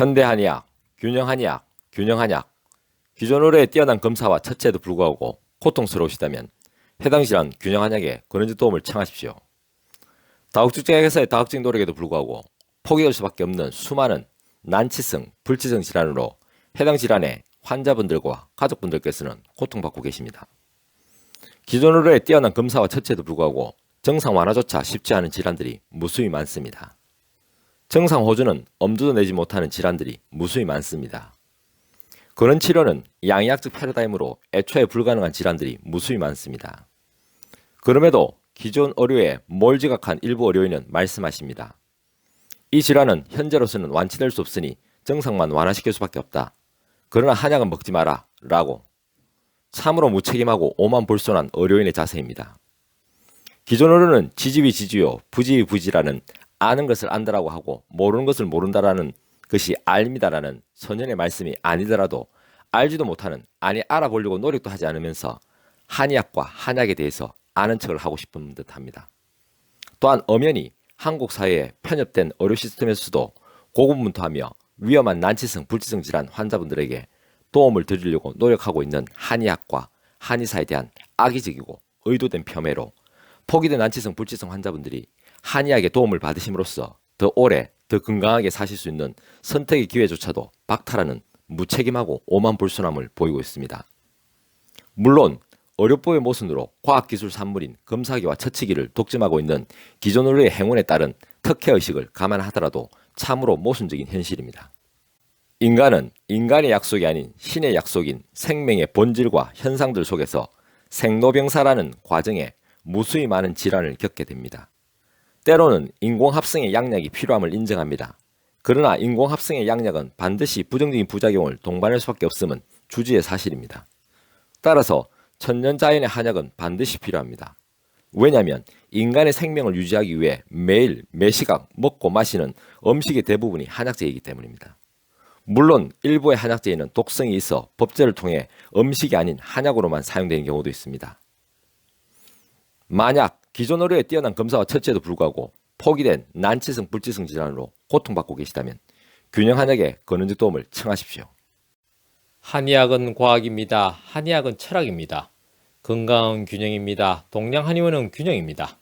현대한의학, 균형한의학, 균형한약, 기존 의료에 뛰어난 검사와 처치에도 불구하고 고통스러우시다면 해당 질환 균형한약에 권은지 도움을 청하십시오. 다국적제약회사의 다국적 노력에도 불구하고 포기될 수밖에 없는 수많은 난치성, 불치성 질환으로 해당 질환의 환자분들과 가족분들께서는 고통받고 계십니다. 기존 의료에 뛰어난 검사와 처치에도 불구하고 정상 완화조차 쉽지 않은 질환들이 무수히 많습니다. 정상 호주는 엄두도 내지 못하는 질환들이 무수히 많습니다. 그런 치료는 양의학적 패러다임으로 애초에 불가능한 질환들이 무수히 많습니다. 그럼에도 기존 의료에 몰지각한 일부 의료인은 말씀하십니다. 이 질환은 현재로서는 완치될 수 없으니 정상만 완화시킬 수밖에 없다. 그러나 한약은 먹지 마라. 라고 참으로 무책임하고 오만불손한 의료인의 자세입니다. 기존 의료는 지지위 지지요, 부지위 부지라는 아는 것을 안다라고 하고 모르는 것을 모른다라는 것이 알미다라는 소년의 말씀이 아니더라도 알지도 못하는 아니 알아보려고 노력도 하지 않으면서 한의학과 한약에 대해서 아는 척을 하고 싶은 듯합니다. 또한 엄연히 한국 사회에 편협된 의료 시스템에서도 고군분투하며 위험한 난치성 불치성 질환 환자분들에게 도움을 드리려고 노력하고 있는 한의학과 한의사에 대한 악의적이고 의도된 폄훼로 포기된 난치성 불치성 환자분들이 한의학의 도움을 받으심으로써 더 오래 더 건강하게 사실 수 있는 선택의 기회조차도 박탈하는 무책임하고 오만불손함을 보이고 있습니다. 물론 의료법의 모순으로 과학기술 산물인 검사기와 처치기를 독점하고 있는 기존 의료의 행운에 따른 특혜의식을 감안하더라도 참으로 모순적인 현실입니다. 인간은 인간의 약속이 아닌 신의 약속인 생명의 본질과 현상들 속에서 생로병사라는 과정에 무수히 많은 질환을 겪게 됩니다. 때로는 인공합성의 양약이 필요함을 인정합니다. 그러나 인공합성의 양약은 반드시 부정적인 부작용을 동반할 수밖에 없음은 주지의 사실입니다. 따라서 천년자연의 한약은 반드시 필요합니다. 왜냐하면 인간의 생명을 유지하기 위해 매일 매 시각 먹고 마시는 음식의 대부분이 한약재이기 때문입니다. 물론 일부의 한약재에는 독성이 있어 법제를 통해 음식이 아닌 한약으로만 사용되는 경우도 있습니다. 만약 기존 의료에 뛰어난 검사와 처치에도 불구하고 포기된 난치성 불치성 질환으로 고통받고 계시다면 균형 한약에 권은지 도움을 청하십시오. 한의학은 과학입니다. 한의학은 철학입니다. 건강은 균형입니다. 동양 한의원은 균형입니다.